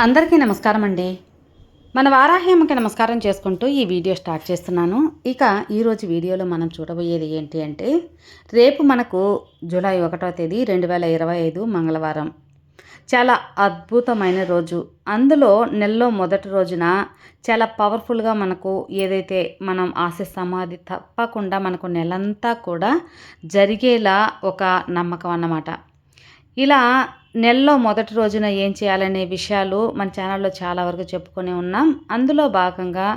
అందరికీ నమస్కారం అండి మన వారాహ్యమ్మకి నమస్కారం చేసుకుంటూ ఈ వీడియో స్టార్ట్ చేస్తున్నాను. ఇక ఈరోజు వీడియోలో మనం చూడబోయేది ఏంటి అంటే రేపు మనకు జూలై ఒకటో తేదీ రెండు వేల ఇరవై ఐదు మంగళవారం. చాలా అద్భుతమైన రోజు. అందులో నెలలో మొదటి రోజున చాలా పవర్ఫుల్గా మనకు ఏదైతే మనం ఆశిస్తామో అది తప్పకుండా మనకు నెలంతా కూడా జరిగేలా ఒక నమ్మకం అన్నమాట. ఇలా నెలలో మొదటి రోజున ఏం చేయాలనే విషయాలు మన ఛానల్లో చాలా వరకు చెప్పుకొని ఉన్నాం. అందులో భాగంగా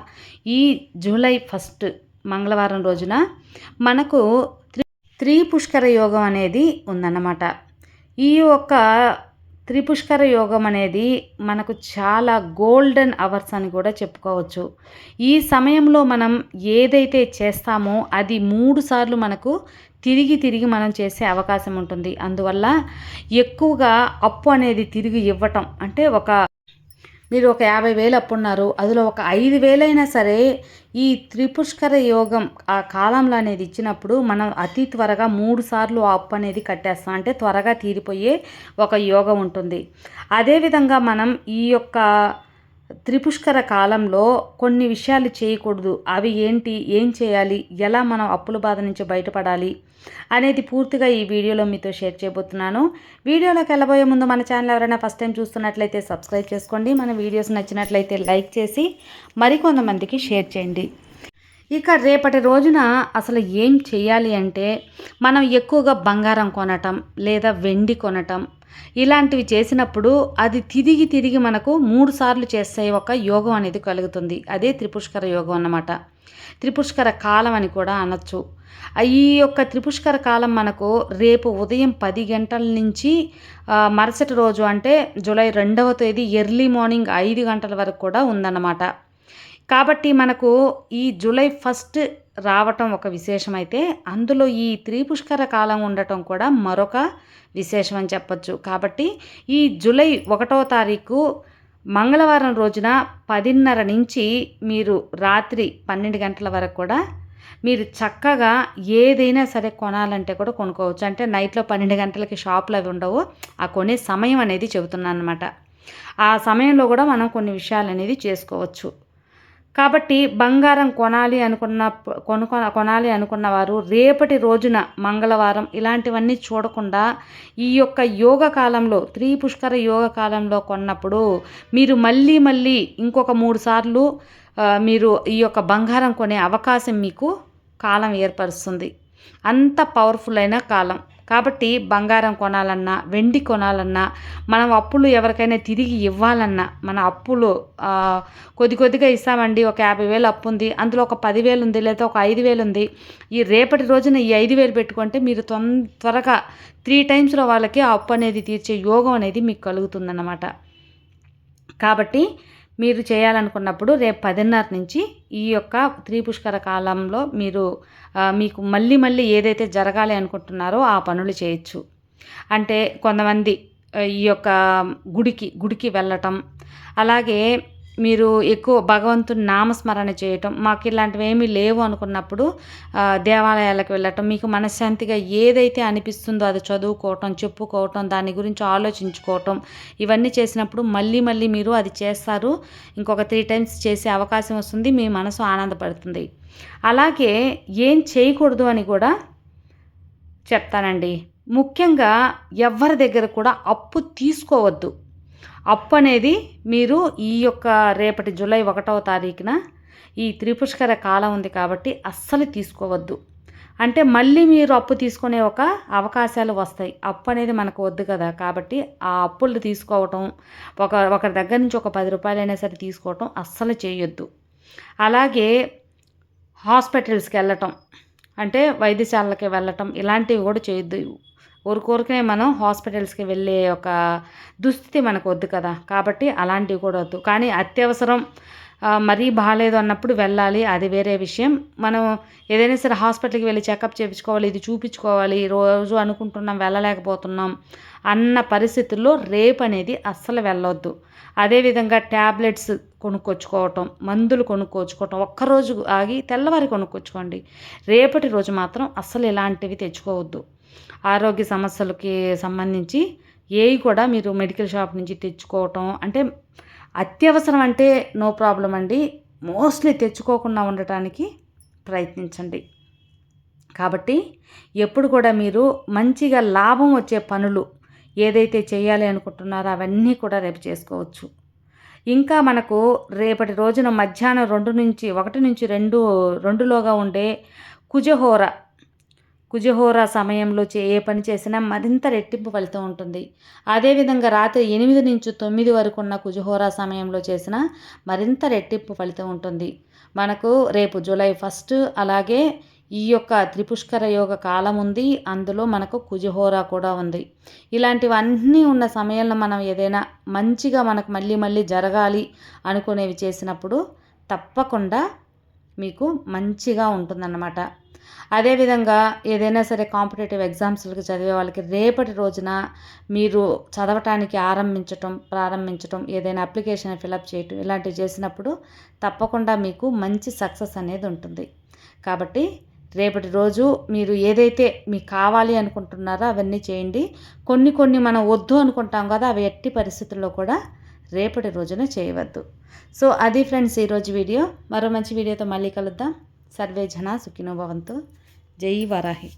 ఈ జూలై ఫస్ట్ మంగళవారం రోజున మనకు త్రి త్రిపుష్కర యోగం అనేది ఉందన్నమాట. ఈ యొక్క త్రిపుష్కర యోగం అనేది మనకు చాలా గోల్డెన్ అవర్స్ అని కూడా చెప్పుకోవచ్చు. ఈ సమయంలో మనం ఏదైతే చేస్తామో అది మూడు సార్లు మనకు తిరిగి తిరిగి మనం చేసే అవకాశం ఉంటుంది. అందువల్ల ఎక్కువగా అప్పు అనేది తిరిగి ఇవ్వటం అంటే ఒక మీరు ఒక యాభై వేలు అప్పున్నారు. అందులో ఒక ఐదు వేలైనా సరే ఈ త్రిపుష్కర యోగం ఆ కాలంలో అనేది ఇచ్చినప్పుడు మనం అతి త్వరగా మూడు సార్లు ఆ అప్పు అనేది కట్టేస్తాం. అంటే త్వరగా తీరిపోయే ఒక యోగం ఉంటుంది. అదేవిధంగా మనం ఈ యొక్క త్రిపుష్కర కాలంలో కొన్ని విషయాలు చేయకూడదు. అవి ఏంటి? ఏం చేయాలి? ఎలా మనం అప్పుల బాధ నుంచి బయటపడాలి? అనేది పూర్తిగా ఈ వీడియోలో మీతో షేర్ చేయబోతున్నాను. వీడియోలోకి వెళ్ళబోయే ముందు మన ఛానల్ ఎవరైనా ఫస్ట్ టైం చూస్తున్నట్లయితే సబ్స్క్రైబ్ చేసుకోండి. మన వీడియోస్ నచ్చినట్లయితే లైక్ చేసి మరికొంతమందికి షేర్ చేయండి. ఇక రేపటి రోజున అసలు ఏం చేయాలి అంటే మనం ఎక్కువగా బంగారం కొనటం లేదా వెండి కొనటం ఇలాంటివి చేసినప్పుడు అది తిరిగి తిరిగి మనకు మూడు సార్లు చేస్తే ఒక యోగం అనేది కలుగుతుంది. అదే త్రిపుష్కర యోగం అన్నమాట. త్రిపుష్కర కాలం అని కూడా అనొచ్చు. ఈ యొక్క త్రిపుష్కర కాలం మనకు రేపు ఉదయం పది గంటల నుంచి మరుసటి రోజు అంటే జూలై రెండవ తేదీ ఎర్లీ మార్నింగ్ ఐదు గంటల వరకు కూడా ఉందన్నమాట. కాబట్టి మనకు ఈ జూలై ఫస్ట్ రావటం ఒక విశేషమైతే అందులో ఈ త్రిపుష్కర కాలం ఉండటం కూడా మరొక విశేషం అని చెప్పచ్చు. కాబట్టి ఈ జూలై ఒకటో తారీఖు మంగళవారం రోజున పదిన్నర నుంచి మీరు రాత్రి పన్నెండు గంటల వరకు కూడా మీరు చక్కగా ఏదైనా సరే కొనాలంటే కూడా కొనుక్కోవచ్చు. అంటే నైట్లో పన్నెండు గంటలకి షాపులు అవి ఉండవు. ఆ కొనే సమయం అనేది చెబుతున్నాను అనమాట ఆ సమయంలో కూడా మనం కొన్ని విషయాలు అనేది చేసుకోవచ్చు. కాబట్టి బంగారం కొనాలి అనుకున్న కొనుకొ కొనాలి అనుకున్న వారు రేపటి రోజున మంగళవారం ఇలాంటివన్నీ చూడకుండా ఈ యొక్క యోగ కాలంలో త్రీ పుష్కర యోగ కాలంలో కొన్నప్పుడు మీరు మళ్ళీ మళ్ళీ ఇంకొక మూడు సార్లు మీరు ఈ యొక్క బంగారం కొనే అవకాశం మీకు కాలం ఏర్పరుస్తుంది. అంత పవర్ఫుల్ అయిన కాలం. కాబట్టి బంగారం కొనాలన్నా వెండి కొనాలన్నా మనం అప్పులు ఎవరికైనా తిరిగి ఇవ్వాలన్నా మన అప్పులు కొద్ది కొద్దిగా ఇస్తామండి. ఒక యాభై వేలు అప్పు ఉంది. అందులో ఒక పదివేలు ఉంది లేదా ఒక ఐదు వేలు ఉంది. ఈ రేపటి రోజున ఈ ఐదు వేలు పెట్టుకుంటే మీరు తొం త్వరగా త్రీ టైమ్స్లో వాళ్ళకి ఆ అప్పు అనేది తీర్చే యోగం అనేది మీకు కలుగుతుందన్నమాట. కాబట్టి మీరు చేయాలనుకున్నప్పుడు రేపు పదిన్నర నుంచి ఈ యొక్క త్రిపుష్కర కాలంలో మీరు మీకు మళ్ళీ మళ్ళీ ఏదైతే జరగాలి అనుకుంటున్నారో ఆ పనులు చేయొచ్చు. అంటే కొంతమంది ఈ యొక్క గుడికి గుడికి వెళ్ళటం అలాగే మీరు ఎక్కువ భగవంతుని నామస్మరణ చేయటం మాకు ఇలాంటివి ఏమీ లేవు అనుకున్నప్పుడు దేవాలయాలకు వెళ్ళటం మీకు మనశ్శాంతిగా ఏదైతే అనిపిస్తుందో అది చదువుకోవటం చెప్పుకోవటం దాని గురించి ఆలోచించుకోవటం ఇవన్నీ చేసినప్పుడు మళ్ళీ మళ్ళీ మీరు అది చేస్తారు. ఇంకొక త్రీ టైమ్స్ చేసే అవకాశం వస్తుంది మీ మనసు ఆనందపడుతుంది. అలాగే ఏం చేయకూడదు అని కూడా చెప్తానండి. ముఖ్యంగా ఎవరి దగ్గర కూడా అప్పు తీసుకోవద్దు. అప్పు అనేది మీరు ఈ యొక్క రేపటి జూలై ఒకటవ తారీఖున ఈ త్రిపుష్కర కాలం ఉంది కాబట్టి అస్సలు తీసుకోవద్దు. అంటే మళ్ళీ మీరు అప్పు తీసుకునే ఒక అవకాశాలు వస్తాయి. అప్పు అనేది మనకు వద్దు కదా. కాబట్టి ఆ అప్పులు తీసుకోవటం ఒక ఒకరి దగ్గర నుంచి ఒక పది రూపాయలైనా సరే తీసుకోవటం అస్సలు చేయొద్దు. అలాగే హాస్పిటల్స్కి వెళ్ళటం అంటే వైద్యశాలకి వెళ్ళటం ఇలాంటివి కూడా చేయొద్దు. ఊరికొరికే మనం హాస్పిటల్స్కి వెళ్ళే ఒక దుస్థితి మనకు వద్దు కదా. కాబట్టి అలాంటివి కూడా వద్దు. కానీ అత్యవసరం మరీ బాగాలేదు అన్నప్పుడు వెళ్ళాలి. అది వేరే విషయం. మనం ఏదైనా సరే హాస్పిటల్కి వెళ్ళి చెకప్ చేయించుకోవాలి ఇది చూపించుకోవాలి రోజు అనుకుంటున్నాం వెళ్ళలేకపోతున్నాం అన్న పరిస్థితుల్లో రేపు అనేది అస్సలు వెళ్ళొద్దు. అదేవిధంగా ట్యాబ్లెట్స్ కొనుక్కొచ్చుకోవటం మందులు కొనుక్కొచ్చుకోవటం ఒక్కరోజు ఆగి తెల్లవారి కొనుక్కొచ్చుకోండి. రేపటి రోజు మాత్రం అస్సలు ఇలాంటివి తెచ్చుకోవద్దు. ఆరోగ్య సమస్యలకి సంబంధించి ఏవి కూడా మీరు మెడికల్ షాప్ నుంచి తెచ్చుకోవటం అంటే అత్యవసరం అంటే నో ప్రాబ్లం అండి. మోస్ట్లీ తెచ్చుకోకుండా ఉండటానికి ప్రయత్నించండి. కాబట్టి ఎప్పుడు కూడా మీరు మంచిగా లాభం వచ్చే పనులు ఏదైతే చేయాలి అనుకుంటున్నారో అవన్నీ కూడా రేపు చేసుకోవచ్చు. ఇంకా మనకు రేపటి రోజున మధ్యాహ్నం రెండు నుంచి ఒకటి నుంచి రెండు రెండులోగా ఉండే కుజహోర కుజహోర సమయంలో చే ఏ పని చేసినా మరింత రెట్టింపు ఫలితం ఉంటుంది. అదేవిధంగా రాత్రి ఎనిమిది నుంచి తొమ్మిది వరకు ఉన్న కుజహోర సమయంలో చేసిన మరింత రెట్టింపు ఫలితం ఉంటుంది. మనకు రేపు జూలై ఫస్ట్ అలాగే ఈ యొక్క త్రిపుష్కర యోగ కాలం ఉంది. అందులో మనకు కుజహోర కూడా ఉంది. ఇలాంటివన్నీ ఉన్న సమయంలో మనం ఏదైనా మంచిగా మనకు మళ్ళీ మళ్ళీ జరగాలి అనుకునేవి చేసినప్పుడు తప్పకుండా మీకు మంచిగా ఉంటుందన్నమాట. అదేవిధంగా ఏదైనా సరే కాంపిటేటివ్ ఎగ్జామ్స్లకు చదివే వాళ్ళకి రేపటి రోజున మీరు చదవటానికి ఆరంభించటం ప్రారంభించటం ఏదైనా అప్లికేషన్ ఫిలప్ చేయటం ఇలాంటివి చేసినప్పుడు తప్పకుండా మీకు మంచి సక్సెస్ అనేది ఉంటుంది. కాబట్టి రేపటి రోజు మీరు ఏదైతే మీకు కావాలి అనుకుంటున్నారో అవన్నీ చేయండి. కొన్ని కొన్ని మనం వద్దు అనుకుంటాం కదా అవి ఎట్టి పరిస్థితుల్లో కూడా రేపటి రోజున చేయవద్దు. సో అది ఫ్రెండ్స్ ఈరోజు వీడియో. మరో మంచి వీడియోతో మళ్ళీ కలుద్దాం. सर्वे जनाः सुखिनो भवन्तु। जयी वाराहि।